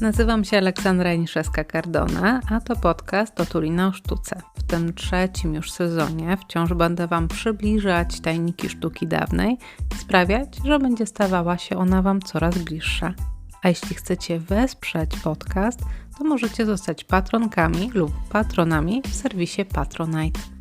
Nazywam się Aleksandra Niszewska-Cardona, a to podcast o Tulina o sztuce. W tym trzecim już sezonie wciąż będę Wam przybliżać tajniki sztuki dawnej i sprawiać, że będzie stawała się ona Wam coraz bliższa. A jeśli chcecie wesprzeć podcast, to możecie zostać patronkami lub patronami w serwisie Patronite.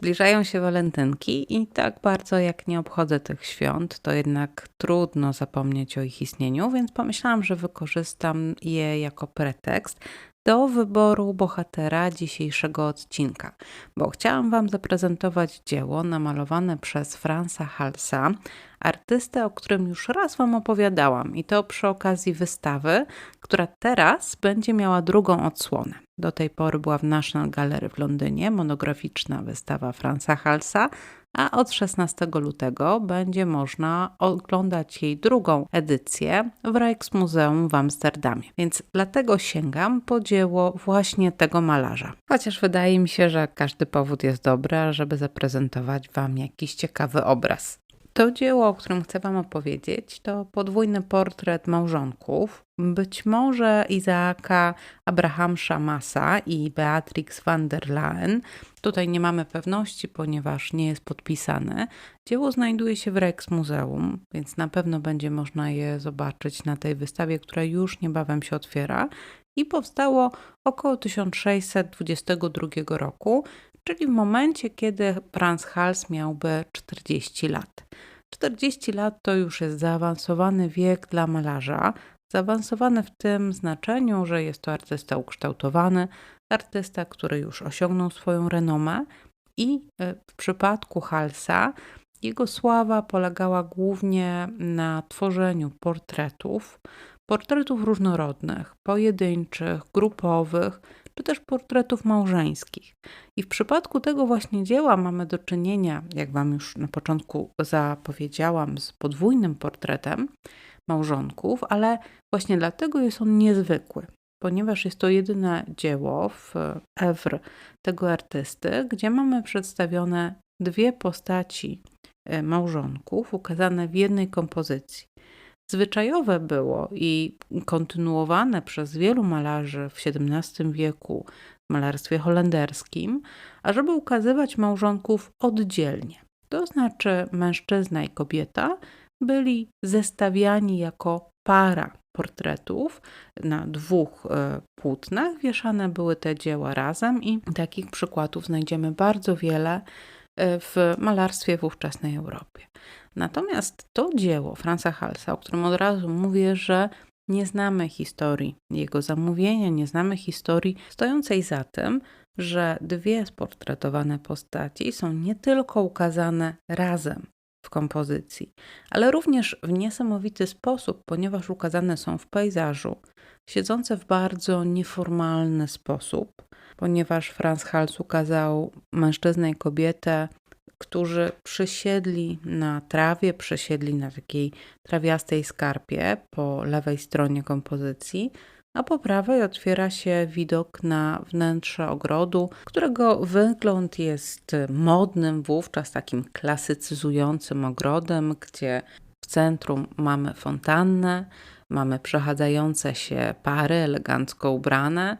Zbliżają się walentynki i tak bardzo jak nie obchodzę tych świąt, to jednak trudno zapomnieć o ich istnieniu, więc pomyślałam, że wykorzystam je jako pretekst do wyboru bohatera dzisiejszego odcinka, bo chciałam Wam zaprezentować dzieło namalowane przez Franza Halsa, artystę, o którym już raz Wam opowiadałam i to przy okazji wystawy, która teraz będzie miała drugą odsłonę. Do tej pory była w National Gallery w Londynie monograficzna wystawa Franza Halsa, a od 16 lutego będzie można oglądać jej drugą edycję w Rijksmuseum w Amsterdamie. Więc dlatego sięgam po dzieło właśnie tego malarza. Chociaż wydaje mi się, że każdy powód jest dobry, żeby zaprezentować Wam jakiś ciekawy obraz. To dzieło, o którym chcę Wam opowiedzieć, to podwójny portret małżonków, być może Izaaka Abraham Shamasa i Beatrix van der Leyen. Tutaj nie mamy pewności, ponieważ nie jest podpisane. Dzieło znajduje się w Rijksmuseum, więc na pewno będzie można je zobaczyć na tej wystawie, która już niebawem się otwiera i powstało około 1622 roku, czyli w momencie, kiedy Franz Hals miałby 40 lat. 40 lat to już jest zaawansowany wiek dla malarza, zaawansowany w tym znaczeniu, że jest to artysta ukształtowany, artysta, który już osiągnął swoją renomę i e, w przypadku Halsa jego sława polegała głównie na tworzeniu portretów, portretów różnorodnych, pojedynczych, grupowych, czy też portretów małżeńskich. I w przypadku tego właśnie dzieła mamy do czynienia, jak Wam już na początku zapowiedziałam, z podwójnym portretem małżonków, ale właśnie dlatego jest on niezwykły, ponieważ jest to jedyne dzieło w Ewr tego artysty, gdzie mamy przedstawione dwie postaci e, małżonków ukazane w jednej kompozycji. Zwyczajowe było i kontynuowane przez wielu malarzy w XVII wieku w malarstwie holenderskim, ażeby ukazywać małżonków oddzielnie. To znaczy mężczyzna i kobieta byli zestawiani jako para portretów na dwóch e, płótnach. Wieszane były te dzieła razem i takich przykładów znajdziemy bardzo wiele e, w malarstwie w ówczesnej Europie. Natomiast to dzieło Franza Halsa, o którym od razu mówię, że nie znamy historii jego zamówienia, nie znamy historii stojącej za tym, że dwie sportretowane postaci są nie tylko ukazane razem w kompozycji, ale również w niesamowity sposób, ponieważ ukazane są w pejzażu, siedzące w bardzo nieformalny sposób, ponieważ Franz Hals ukazał mężczyznę i kobietę którzy przysiedli na trawie, przysiedli na takiej trawiastej skarpie po lewej stronie kompozycji, a po prawej otwiera się widok na wnętrze ogrodu, którego wygląd jest modnym wówczas takim klasycyzującym ogrodem, gdzie w centrum mamy fontannę, mamy przechadzające się pary elegancko ubrane,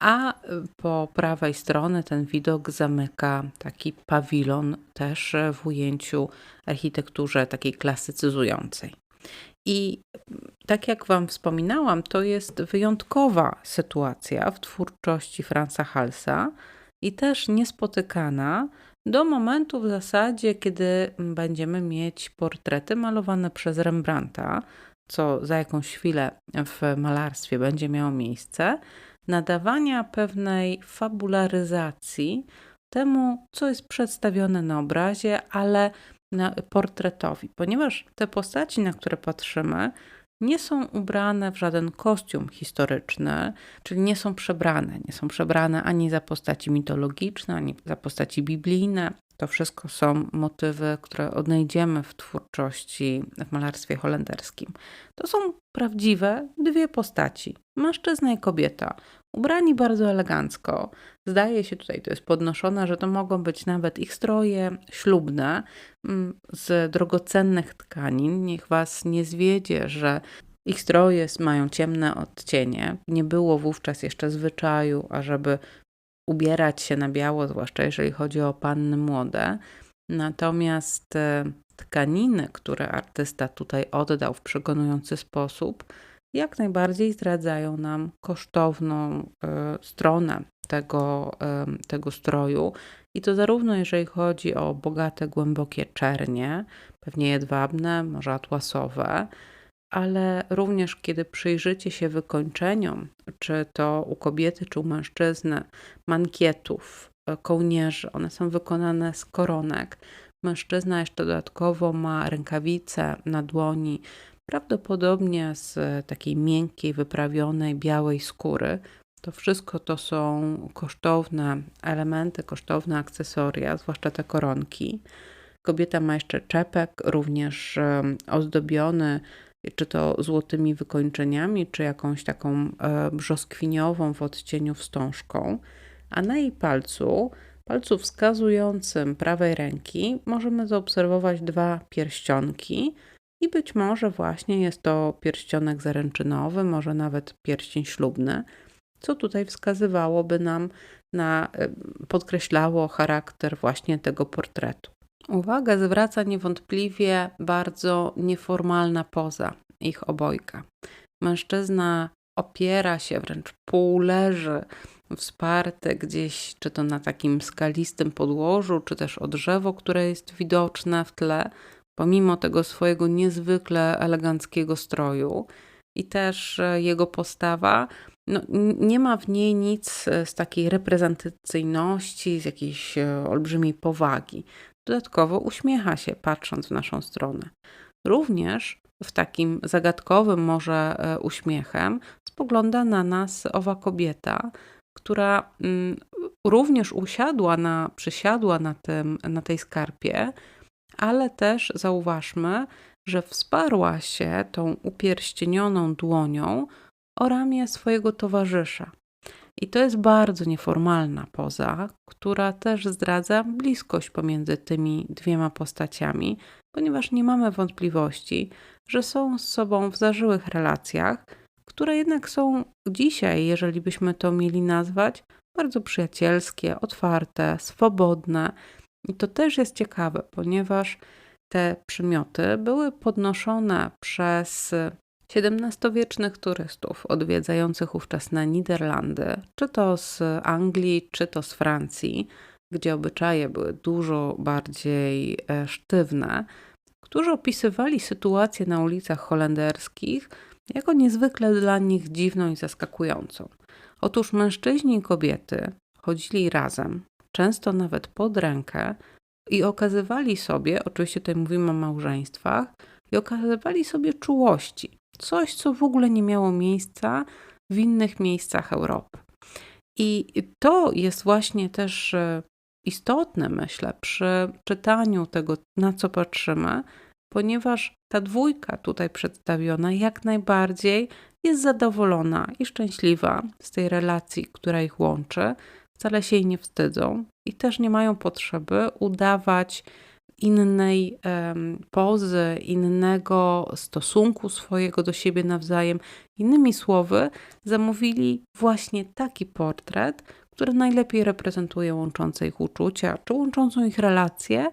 a po prawej stronie ten widok zamyka taki pawilon, też w ujęciu architekturze takiej klasycyzującej. I tak jak Wam wspominałam, to jest wyjątkowa sytuacja w twórczości Franza Halsa i też niespotykana do momentu w zasadzie, kiedy będziemy mieć portrety malowane przez Rembrandta, co za jakąś chwilę w malarstwie będzie miało miejsce nadawania pewnej fabularyzacji temu, co jest przedstawione na obrazie, ale portretowi, ponieważ te postaci, na które patrzymy, nie są ubrane w żaden kostium historyczny, czyli nie są przebrane. Nie są przebrane ani za postaci mitologiczne, ani za postaci biblijne. To wszystko są motywy, które odnajdziemy w twórczości w malarstwie holenderskim. To są prawdziwe dwie postaci, mężczyzna i kobieta, ubrani bardzo elegancko. Zdaje się tutaj, to jest podnoszone, że to mogą być nawet ich stroje ślubne mm, z drogocennych tkanin. Niech Was nie zwiedzie, że ich stroje mają ciemne odcienie. Nie było wówczas jeszcze zwyczaju, ażeby ubierać się na biało, zwłaszcza jeżeli chodzi o panny młode. Natomiast e, tkaniny, które artysta tutaj oddał w przekonujący sposób, jak najbardziej zdradzają nam kosztowną e, stronę tego, e, tego stroju. I to zarówno jeżeli chodzi o bogate, głębokie czernie, pewnie jedwabne, może atłasowe, ale również kiedy przyjrzycie się wykończeniom, czy to u kobiety, czy u mężczyzny, mankietów, e, kołnierzy, one są wykonane z koronek. Mężczyzna jeszcze dodatkowo ma rękawice na dłoni, prawdopodobnie z takiej miękkiej, wyprawionej, białej skóry. To wszystko to są kosztowne elementy, kosztowne akcesoria, zwłaszcza te koronki. Kobieta ma jeszcze czepek, również ozdobiony czy to złotymi wykończeniami, czy jakąś taką brzoskwiniową w odcieniu wstążką, a na jej palcu, palcu wskazującym prawej ręki, możemy zaobserwować dwa pierścionki. I być może właśnie jest to pierścionek zaręczynowy, może nawet pierścień ślubny, co tutaj wskazywałoby nam na, e, podkreślało charakter właśnie tego portretu. Uwagę zwraca niewątpliwie bardzo nieformalna poza ich obojga. Mężczyzna opiera się, wręcz półleży, wsparty gdzieś, czy to na takim skalistym podłożu, czy też o drzewo, które jest widoczne w tle, pomimo tego swojego niezwykle eleganckiego stroju. I też e, jego postawa, no, nie ma w niej nic e, z takiej reprezentacyjności, z jakiejś e, olbrzymiej powagi. Dodatkowo uśmiecha się, patrząc w naszą stronę. Również w takim zagadkowym może uśmiechem spogląda na nas owa kobieta, która mm, również usiadła na, przysiadła na, tym, na tej skarpie, ale też zauważmy, że wsparła się tą upierścienioną dłonią o ramię swojego towarzysza. I to jest bardzo nieformalna poza, która też zdradza bliskość pomiędzy tymi dwiema postaciami, ponieważ nie mamy wątpliwości, że są z sobą w zażyłych relacjach, które jednak są dzisiaj, jeżeli byśmy to mieli nazwać, bardzo przyjacielskie, otwarte, swobodne. I to też jest ciekawe, ponieważ te przymioty były podnoszone przez XVII-wiecznych turystów odwiedzających ówczesne Niderlandy, czy to z Anglii, czy to z Francji, gdzie obyczaje były dużo bardziej e, sztywne, którzy opisywali sytuację na ulicach holenderskich jako niezwykle dla nich dziwną i zaskakującą. Otóż mężczyźni i kobiety chodzili razem, często nawet pod rękę i okazywali sobie, oczywiście tutaj mówimy o małżeństwach, i okazywali sobie czułości. Coś, co w ogóle nie miało miejsca w innych miejscach Europy. I to jest właśnie też e, istotne, myślę, przy czytaniu tego, na co patrzymy, ponieważ ta dwójka tutaj przedstawiona jak najbardziej jest zadowolona i szczęśliwa z tej relacji, która ich łączy. Wcale się jej nie wstydzą i też nie mają potrzeby udawać innej pozy, innego stosunku swojego do siebie nawzajem. Innymi słowy, zamówili właśnie taki portret, który najlepiej reprezentuje łączące ich uczucia czy łączącą ich relacje,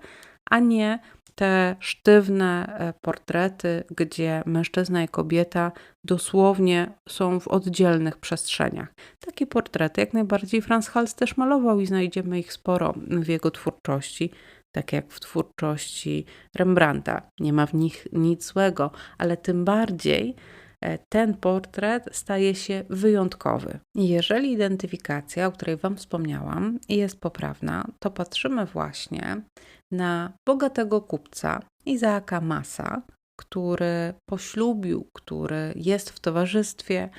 a nie te sztywne e, portrety, gdzie mężczyzna i kobieta dosłownie są w oddzielnych przestrzeniach. Takie portrety jak najbardziej Franz Hals też malował i znajdziemy ich sporo w jego twórczości tak jak w twórczości Rembrandta. Nie ma w nich nic złego, ale tym bardziej e, ten portret staje się wyjątkowy. Jeżeli identyfikacja, o której Wam wspomniałam, jest poprawna, to patrzymy właśnie na bogatego kupca Izaaka Massa, który poślubił, który jest w towarzystwie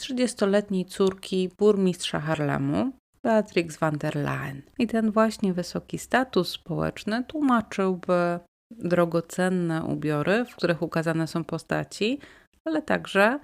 30-letniej córki burmistrza Harlemu, Beatrix van der Leyen. I ten właśnie wysoki status społeczny tłumaczyłby drogocenne ubiory, w których ukazane są postaci, ale także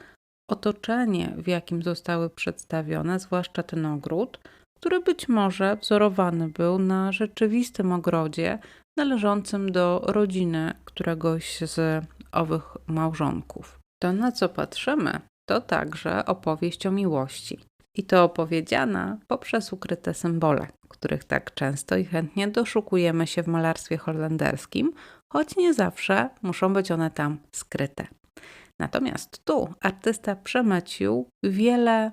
otoczenie, w jakim zostały przedstawione, zwłaszcza ten ogród, który być może wzorowany był na rzeczywistym ogrodzie należącym do rodziny któregoś z owych małżonków. To, na co patrzymy, to także opowieść o miłości. I to opowiedziana poprzez ukryte symbole, których tak często i chętnie doszukujemy się w malarstwie holenderskim, choć nie zawsze muszą być one tam skryte. Natomiast tu artysta przemycił wiele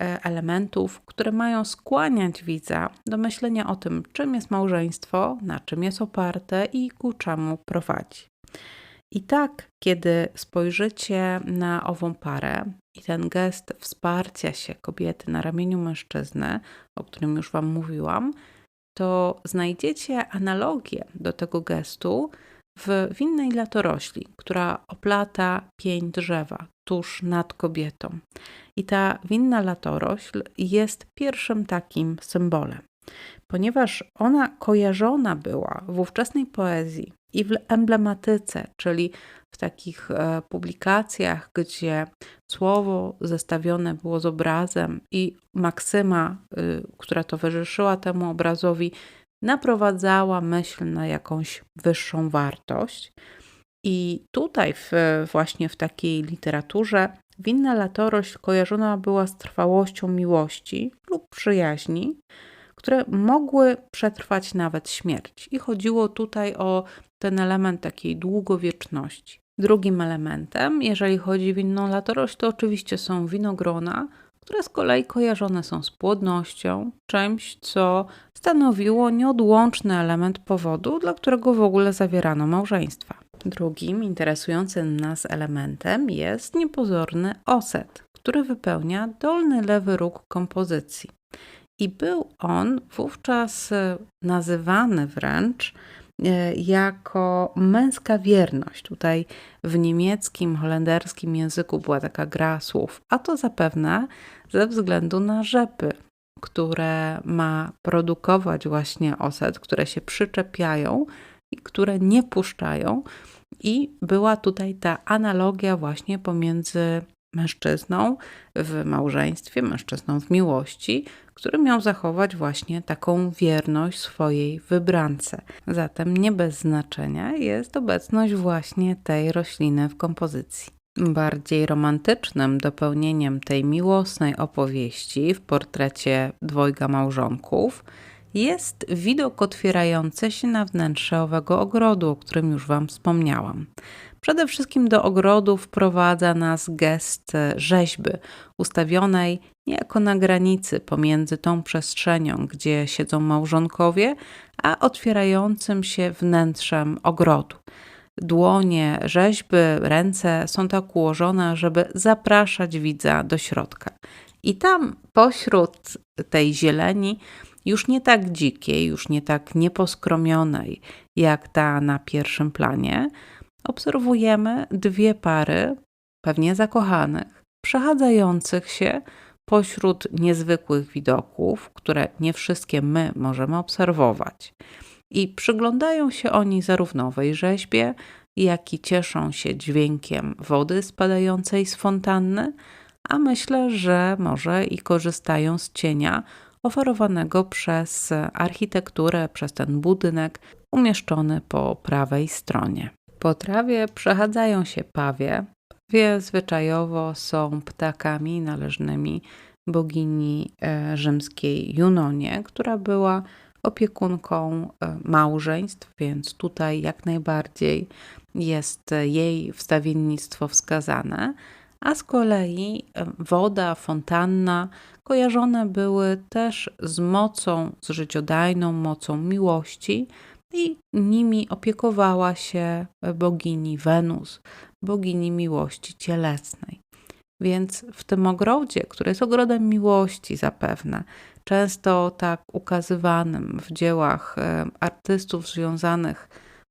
elementów, które mają skłaniać widza do myślenia o tym, czym jest małżeństwo, na czym jest oparte i ku czemu prowadzi. I tak, kiedy spojrzycie na ową parę i ten gest wsparcia się kobiety na ramieniu mężczyzny, o którym już Wam mówiłam, to znajdziecie analogię do tego gestu w winnej latorośli, która oplata pień drzewa tuż nad kobietą. I ta winna latorośl jest pierwszym takim symbolem, ponieważ ona kojarzona była w ówczesnej poezji i w emblematyce, czyli w takich e, publikacjach, gdzie słowo zestawione było z obrazem i maksyma, y, która towarzyszyła temu obrazowi, naprowadzała myśl na jakąś wyższą wartość. I tutaj, w, właśnie w takiej literaturze, winna latorość kojarzona była z trwałością miłości lub przyjaźni, które mogły przetrwać nawet śmierć. I chodziło tutaj o ten element takiej długowieczności. Drugim elementem, jeżeli chodzi o winną latorość, to oczywiście są winogrona, które z kolei kojarzone są z płodnością, czymś, co stanowiło nieodłączny element powodu, dla którego w ogóle zawierano małżeństwa. Drugim interesującym nas elementem jest niepozorny oset, który wypełnia dolny lewy róg kompozycji. I był on wówczas nazywany wręcz E, jako męska wierność. Tutaj w niemieckim, holenderskim języku była taka gra słów, a to zapewne ze względu na rzepy, które ma produkować właśnie oset, które się przyczepiają i które nie puszczają. I była tutaj ta analogia właśnie pomiędzy mężczyzną w małżeństwie, mężczyzną w miłości, który miał zachować właśnie taką wierność swojej wybrance. Zatem nie bez znaczenia jest obecność właśnie tej rośliny w kompozycji. Bardziej romantycznym dopełnieniem tej miłosnej opowieści w portrecie dwojga małżonków jest widok otwierający się na wnętrze owego ogrodu, o którym już Wam wspomniałam. Przede wszystkim do ogrodu wprowadza nas gest rzeźby, ustawionej niejako na granicy pomiędzy tą przestrzenią, gdzie siedzą małżonkowie, a otwierającym się wnętrzem ogrodu. Dłonie rzeźby, ręce są tak ułożone, żeby zapraszać widza do środka. I tam pośród tej zieleni, już nie tak dzikiej, już nie tak nieposkromionej jak ta na pierwszym planie, obserwujemy dwie pary, pewnie zakochanych, przechadzających się pośród niezwykłych widoków, które nie wszystkie my możemy obserwować. I przyglądają się oni zarówno owej rzeźbie, jak i cieszą się dźwiękiem wody spadającej z fontanny, a myślę, że może i korzystają z cienia oferowanego przez architekturę, przez ten budynek umieszczony po prawej stronie. Po trawie przechadzają się pawie. Pawie zwyczajowo są ptakami należnymi bogini e, rzymskiej Junonie, która była opiekunką e, małżeństw, więc tutaj jak najbardziej jest jej wstawiennictwo wskazane. A z kolei e, woda, fontanna kojarzone były też z mocą, z życiodajną mocą miłości, i nimi opiekowała się bogini Wenus, bogini miłości cielesnej. Więc w tym ogrodzie, który jest ogrodem miłości zapewne, często tak ukazywanym w dziełach e, artystów związanych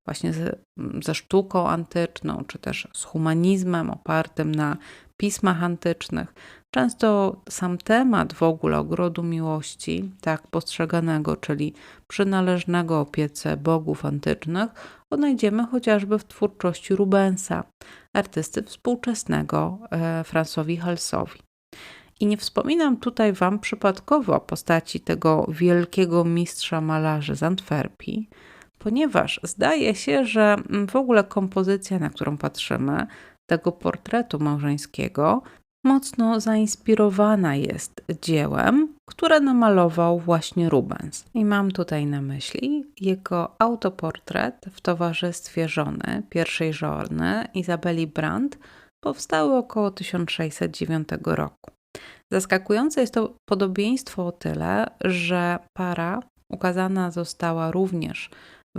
właśnie ze, sztuką antyczną, czy też z humanizmem opartym na pismach antycznych, Często sam temat w ogóle ogrodu miłości, tak postrzeganego, czyli przynależnego opiece bogów antycznych, odnajdziemy chociażby w twórczości Rubensa, artysty współczesnego e, Francowi Halsowi. I nie wspominam tutaj Wam przypadkowo o postaci tego wielkiego mistrza malarzy z Antwerpii, ponieważ zdaje się, że w ogóle kompozycja, na którą patrzymy, tego portretu małżeńskiego, mocno zainspirowana jest dziełem, które namalował właśnie Rubens. I mam tutaj na myśli jego autoportret w towarzystwie żony, pierwszej żony Izabeli Brandt, powstały około 1609 roku. Zaskakujące jest to podobieństwo o tyle, że para ukazana została również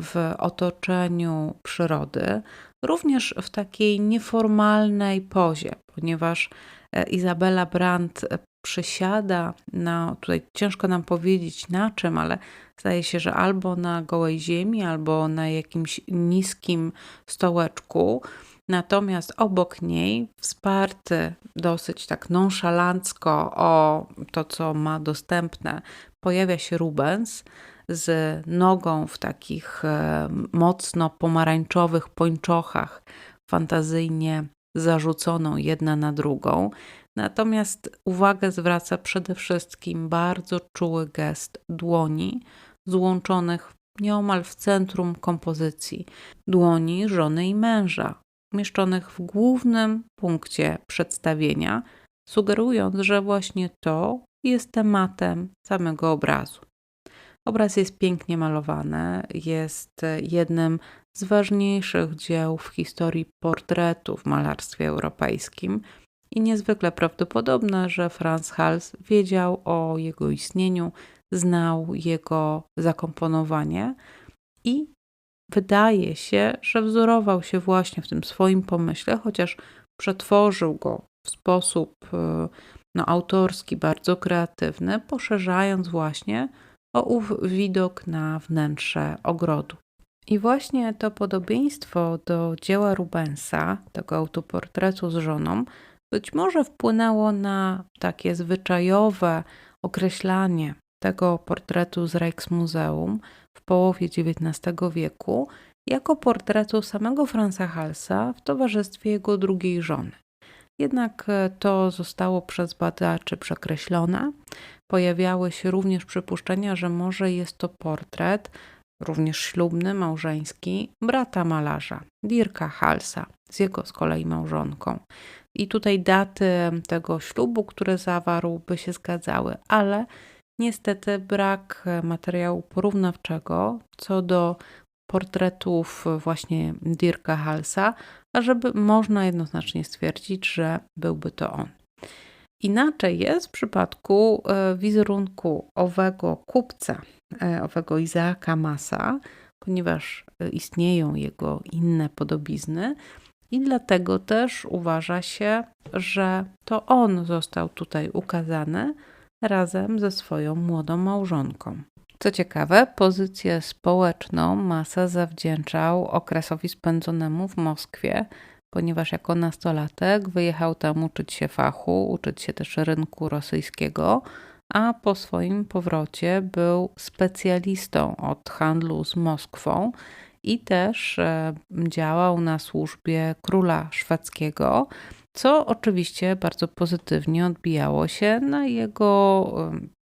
w otoczeniu przyrody, również w takiej nieformalnej pozie, ponieważ e, Izabela Brandt przysiada na, tutaj ciężko nam powiedzieć na czym, ale zdaje się, że albo na gołej ziemi, albo na jakimś niskim stołeczku. Natomiast obok niej, wsparty dosyć tak nonszalancko o to, co ma dostępne, pojawia się Rubens z nogą w takich e, mocno pomarańczowych pończochach, fantazyjnie zarzuconą jedna na drugą. Natomiast uwagę zwraca przede wszystkim bardzo czuły gest dłoni złączonych nieomal w centrum kompozycji dłoni żony i męża, umieszczonych w głównym punkcie przedstawienia, sugerując, że właśnie to jest tematem samego obrazu. Obraz jest pięknie malowany, jest jednym z ważniejszych dzieł w historii portretu w malarstwie europejskim i niezwykle prawdopodobne, że Franz Hals wiedział o jego istnieniu, znał jego zakomponowanie i wydaje się, że wzorował się właśnie w tym swoim pomyśle, chociaż przetworzył go w sposób e, no, autorski, bardzo kreatywny, poszerzając właśnie o ów widok na wnętrze ogrodu. I właśnie to podobieństwo do dzieła Rubensa, tego autoportretu z żoną, być może wpłynęło na takie zwyczajowe określanie tego portretu z Rijksmuseum w połowie XIX wieku jako portretu samego Franza Halsa w towarzystwie jego drugiej żony. Jednak e, to zostało przez badaczy przekreślone. Pojawiały się również przypuszczenia, że może jest to portret, również ślubny, małżeński, brata malarza, Dirka Halsa, z jego z kolei małżonką. I tutaj daty tego ślubu, które zawarł, by się zgadzały, ale niestety brak materiału porównawczego co do portretów właśnie Dirka Halsa, ażeby można jednoznacznie stwierdzić, że byłby to on. Inaczej jest w przypadku e, wizerunku owego kupca, e, owego Izaaka Masa, ponieważ e, istnieją jego inne podobizny, i dlatego też uważa się, że to on został tutaj ukazany razem ze swoją młodą małżonką. Co ciekawe, pozycję społeczną Masa zawdzięczał okresowi spędzonemu w Moskwie, ponieważ jako nastolatek wyjechał tam uczyć się fachu, uczyć się też rynku rosyjskiego, a po swoim powrocie był specjalistą od handlu z Moskwą i też e, działał na służbie króla szwedzkiego, co oczywiście bardzo pozytywnie odbijało się na jego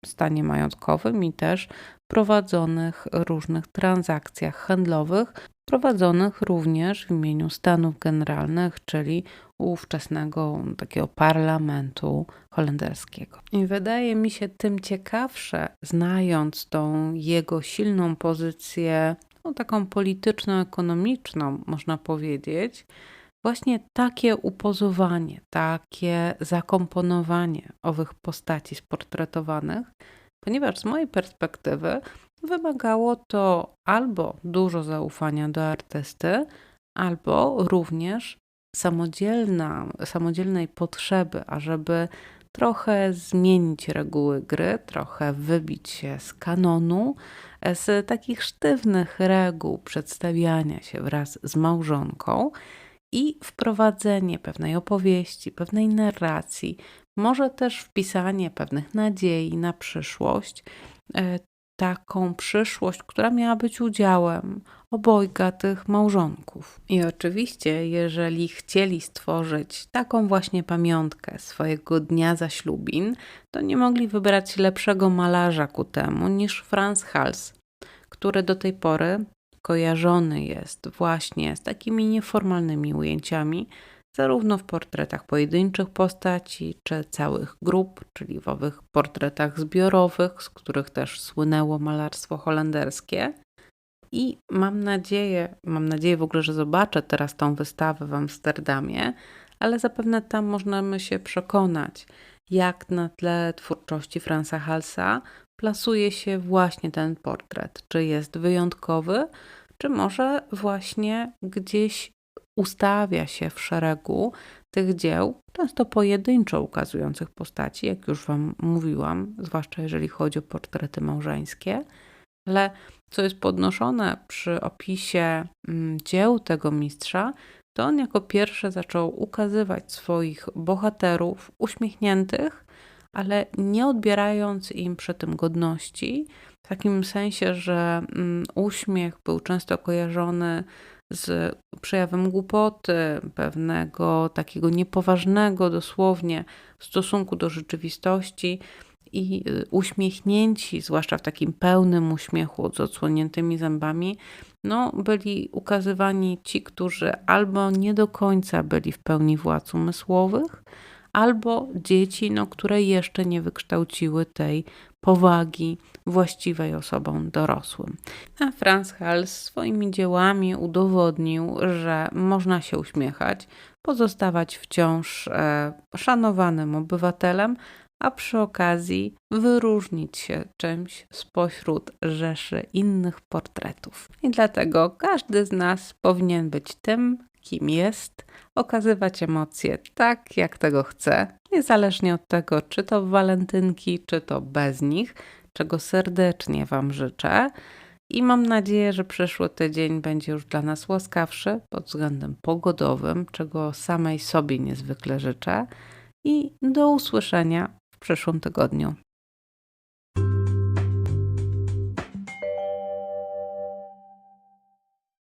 stanie majątkowym i też prowadzonych różnych transakcjach handlowych, prowadzonych również w imieniu Stanów Generalnych, czyli ówczesnego takiego parlamentu holenderskiego. I wydaje mi się tym ciekawsze, znając tą jego silną pozycję, no, taką polityczno-ekonomiczną, można powiedzieć, właśnie takie upozowanie, takie zakomponowanie owych postaci sportretowanych, ponieważ z mojej perspektywy wymagało to albo dużo zaufania do artysty, albo również samodzielna, samodzielnej potrzeby, ażeby trochę zmienić reguły gry, trochę wybić się z kanonu, z takich sztywnych reguł przedstawiania się wraz z małżonką i wprowadzenie pewnej opowieści, pewnej narracji, może też wpisanie pewnych nadziei na przyszłość, e, taką przyszłość, która miała być udziałem obojga tych małżonków. I oczywiście, jeżeli chcieli stworzyć taką właśnie pamiątkę swojego dnia zaślubin, to nie mogli wybrać lepszego malarza ku temu niż Franz Hals, który do tej pory kojarzony jest właśnie z takimi nieformalnymi ujęciami, zarówno w portretach pojedynczych postaci, czy całych grup, czyli w owych portretach zbiorowych, z których też słynęło malarstwo holenderskie. I mam nadzieję, mam nadzieję w ogóle, że zobaczę teraz tą wystawę w Amsterdamie, ale zapewne tam możemy się przekonać, jak na tle twórczości Franza Halsa plasuje się właśnie ten portret. Czy jest wyjątkowy, czy może właśnie gdzieś ustawia się w szeregu tych dzieł, często pojedynczo ukazujących postaci, jak już Wam mówiłam, zwłaszcza jeżeli chodzi o portrety małżeńskie, ale co jest podnoszone przy opisie mm, dzieł tego mistrza, to on jako pierwszy zaczął ukazywać swoich bohaterów uśmiechniętych, ale nie odbierając im przy tym godności, w takim sensie, że mm, uśmiech był często kojarzony z przejawem głupoty, pewnego takiego niepoważnego dosłownie stosunku do rzeczywistości i y, uśmiechnięci, zwłaszcza w takim pełnym uśmiechu z odsłoniętymi zębami, no, byli ukazywani ci, którzy albo nie do końca byli w pełni władz umysłowych, albo dzieci, no, które jeszcze nie wykształciły tej powagi właściwej osobom dorosłym. A Franz Hals swoimi dziełami udowodnił, że można się uśmiechać, pozostawać wciąż e, szanowanym obywatelem, a przy okazji wyróżnić się czymś spośród rzeszy innych portretów. I dlatego każdy z nas powinien być tym, kim jest, okazywać emocje tak, jak tego chce, niezależnie od tego, czy to w walentynki, czy to bez nich, czego serdecznie Wam życzę. I mam nadzieję, że przyszły tydzień będzie już dla nas łaskawszy pod względem pogodowym, czego samej sobie niezwykle życzę. I do usłyszenia w przyszłym tygodniu.